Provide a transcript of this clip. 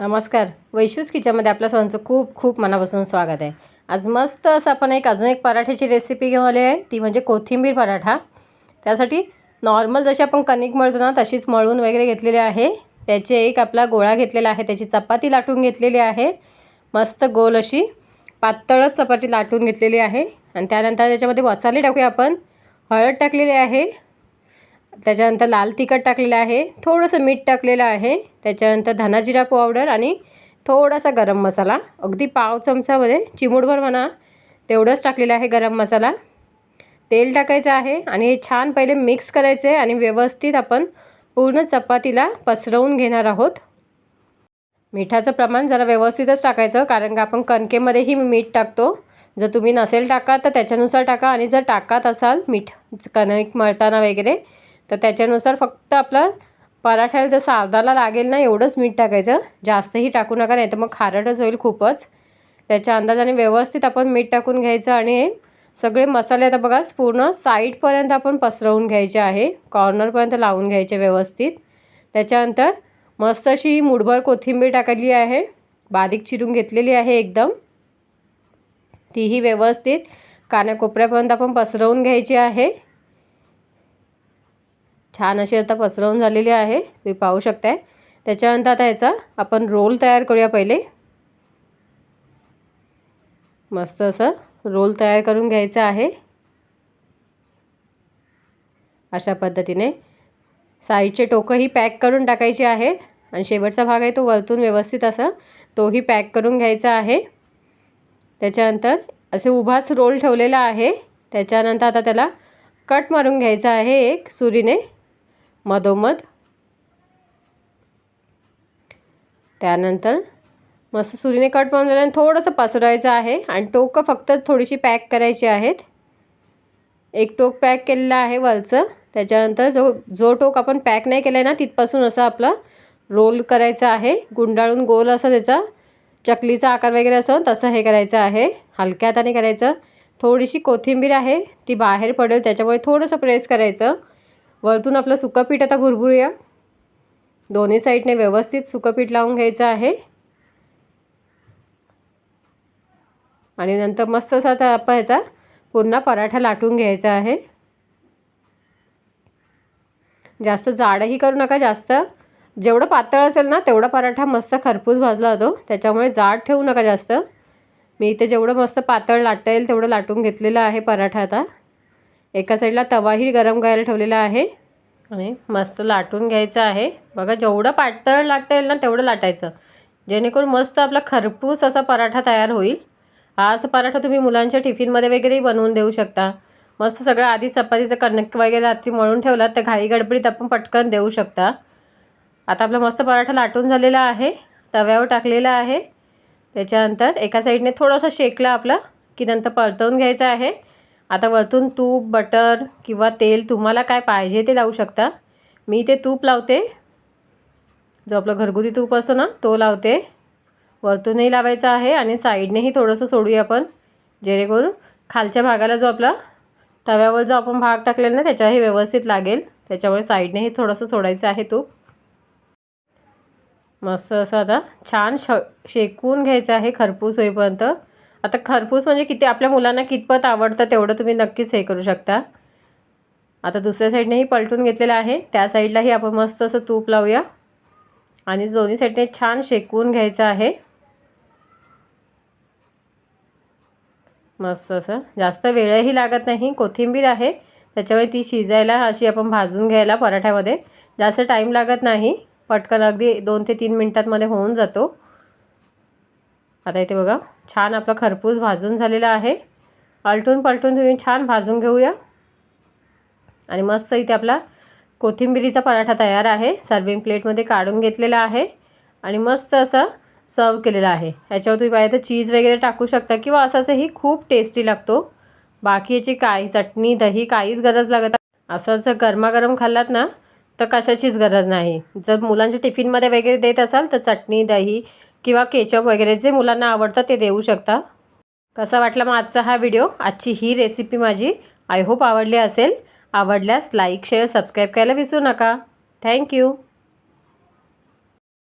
नमस्कार. वैशूस किचनमध्ये आपल्या सर्वांचं खूप खूप मनापासून स्वागत आहे. आज मस्त असं आपण एक अजून एक पराठ्याची रेसिपी घेऊन आली आहे. ती म्हणजे कोथिंबीर पराठा. त्यासाठी नॉर्मल जशी आपण कणिक मळतो ना तशीच मळून वगैरे घेतलेली आहे. त्याचे एक आपला गोळा घेतलेला आहे. त्याची चपाती लाटून घेतलेली आहे. मस्त गोल अशी पातळच चपाती लाटून घेतलेली आहे. आणि त्यानंतर त्याच्यामध्ये मसाले टाकूया आपण. हळद टाकलेली आहे. त्याच्यानंतर लाल तिखट टाकलेलं आहे. थोडंसं मीठ टाकलेलं आहे. त्याच्यानंतर धनाजिरा पावडर आणि थोडासा गरम मसाला. अगदी पाव चमचामध्ये चिमूटभर म्हणा तेवढंच टाकलेलं आहे गरम मसाला. तेल टाकायचं आहे आणि हे छान पहिले मिक्स करायचे आणि व्यवस्थित आपण पूर्ण चपातीला पसरवून घेणार आहोत. मिठाचं प्रमाण जरा व्यवस्थितच टाकायचं कारण का आपण कणकेमध्येही मीठ टाकतो. जर तुम्ही नसेल टाका तर त्याच्यानुसार टाका आणि जर टाकत असाल मीठ कणिक मळताना वगैरे तर त्याच्यानुसार फक्त आपलं पराठ्याला जसं अर्धाला लागेल ना एवढंच मीठ टाकायचं. जास्तही टाकू नका नाही तर मग खारटच होईल खूपच. त्याच्या अंदाजाने व्यवस्थित आपण मीठ टाकून घ्यायचं आणि सगळे मसाले आता बघा पूर्ण साईडपर्यंत आपण पसरवून घ्यायचे आहे. कॉर्नरपर्यंत लावून घ्यायचे व्यवस्थित. त्याच्यानंतर मस्त अशी मुठभर कोथिंबीर टाकली आहे. बारीक चिरून घेतलेली आहे एकदम. तीही व्यवस्थित. कानाकोपऱ्यापर्यंत आपण पसरवून घ्यायची आहे. छान अशी आता पसरवून झालेली आहे. तुम्ही पाहू शकताय. त्याच्यानंतर आता याचा आपण रोल तयार करूया पहिले. मस्त असं रोल तयार करून घ्यायचा आहे. अशा पद्धतीने साईडचे टोकंही पॅक करून टाकायचे आहेत आणि शेवटचा भाग आहे तो वरतून व्यवस्थित असा तोही पॅक करून घ्यायचा आहे. त्याच्यानंतर असे उभाच रोल ठेवलेला आहे. त्याच्यानंतर आता त्याला कट मारून घ्यायचा आहे एक सुरीने. मधोमध. त्यानंतर मस्त सुरीने कट मारून झाल्याने थोडंसं पसरवायचं आहे आणि टोकं फक्त थोडीशी पॅक करायची आहेत. एक टोक पॅक केलेलं आहे वरचं. त्याच्यानंतर जो जो टोक आपण पॅक नाही केला आहे ना तिथपासून असं आपला रोल करायचा आहे. गुंडाळून गोल असं त्याचा चकलीचा आकार वगैरे असं तसं हे करायचं आहे. हलक्या हाताने करायचं. थोडीशी कोथिंबीर आहे ती बाहेर पडेल त्याच्यामुळे थोडंसं प्रेस करायचं. वरतून आपलं सुकं पीठ आता भुरभुरूया. दोन्ही साईडने व्यवस्थित सुकं पीठ लावून घ्यायचं आहे. आणि नंतर मस्त असा आता आपण ह्याचा पूर्ण पराठा लाटून घ्यायचा आहे. जास्त जाडही करू नका जास्त जेवढं पातळ असेल ना तेवढा पराठा मस्त खरपूस भाजला होतो त्याच्यामुळे जाड ठेवू नका जास्त. मी इथे जेवढं मस्त पातळ लाटेल येईल तेवढं लाटून घेतलेलं आहे पराठा आता. एका साईडला तवाही गरम करायला ठेवलेला आहे. आणि मस्त लाटून घ्यायचं आहे. बघा जेवढं पातळ लाटता येईल ना तेवढं लाटायचं. जेणेकरून मस्त आपला खरपूस असा पराठा तयार होईल. हा असा पराठा तुम्ही मुलांच्या टिफिनमध्ये वगैरेही बनवून देऊ शकता. मस्त सगळं आधी चपातीचं कणक वगैरे रात्री मळून ठेवलं तर घाई गडबडीत आपण पटकन देऊ शकता. आता आपला मस्त पराठा लाटून झालेला आहे. तव्यावर टाकलेला आहे. त्याच्यानंतर एका साईडने थोडंसं शेकला आपला की नंतर परतवून घ्यायचं आहे. आता वरतून तूप बटर किंवा तेल तुम्हाला काय पाहिजे ते लावू शकता. मी ते तूप लावते. जो आपलं घरगुती तूप असतो ना तो लावते. वरतूनही लावायचा आहे आणि साईडनेही थोडंसं सोडूया आपण. जेणेकरून खालच्या भागाला जो आपला तव्यावर जो आपण भाग टाकलेला ना त्याच्याही व्यवस्थित लागेल. त्याच्यामुळे साईडनेही थोडंसं सोडायचं आहे तूप. मस्त असं आता छान श शेकून घ्यायचं आहे खरपूस होईपर्यंत. आता खरपूस म्हणजे किती? आपल्या मुलांना कितपत आवडतं तेवढं तुम्ही नक्कीच हे करू शकता. आता दुसऱ्या साईडनेही पलटून घेतलेलं आहे. त्या साईडलाही आपण मस्त असं तूप लावूया. आणि दोन्ही साईडने छान शेकवून घ्यायचं आहे. मस्त असं. जास्त वेळही लागत नाही. कोथिंबीर आहे. त्याच्यामुळे ती शिजायला अशी आपण भाजून घ्यायला पराठ्यामध्ये. जास्त टाईम लागत नाही. पटकन अगदी दोन ते तीन मिनटांमध्ये होऊन जातो. आता इथे बघा छान आपला खरपूस भाजून झालेला आहे. आलटून पलटून तुम्ही छान भाजून घेऊया. आणि मस्त इथे आपला कोथिंबिरीचा पराठा तयार आहे. सर्विंग प्लेटमध्ये काढून घेतलेला आहे. आणि मस्त असं सर्व केलेला आहे. ह्याच्यावर तुम्ही पाहिजे तर चीज वगैरे टाकू शकता किंवा असंही खूप टेस्टी लागतो. बाकी याची काही चटणी दही काहीच गरज लागत असं जर गरमागरम खाल्लात ना तर कशाचीच गरज नाही. जर मुलांच्या टिफिनमध्ये वगैरे देत असाल तर चटणी दही किंवा केचप वगैरे जे मुलांना आवडतं ते देऊ शकता. कसा वाटला मग आजचा हा व्हिडिओ? आजची ही रेसिपी माझी आय होप आवडली असेल. आवडल्यास लाईक शेअर सबस्क्राईब करायला विसरू नका. थँक्यू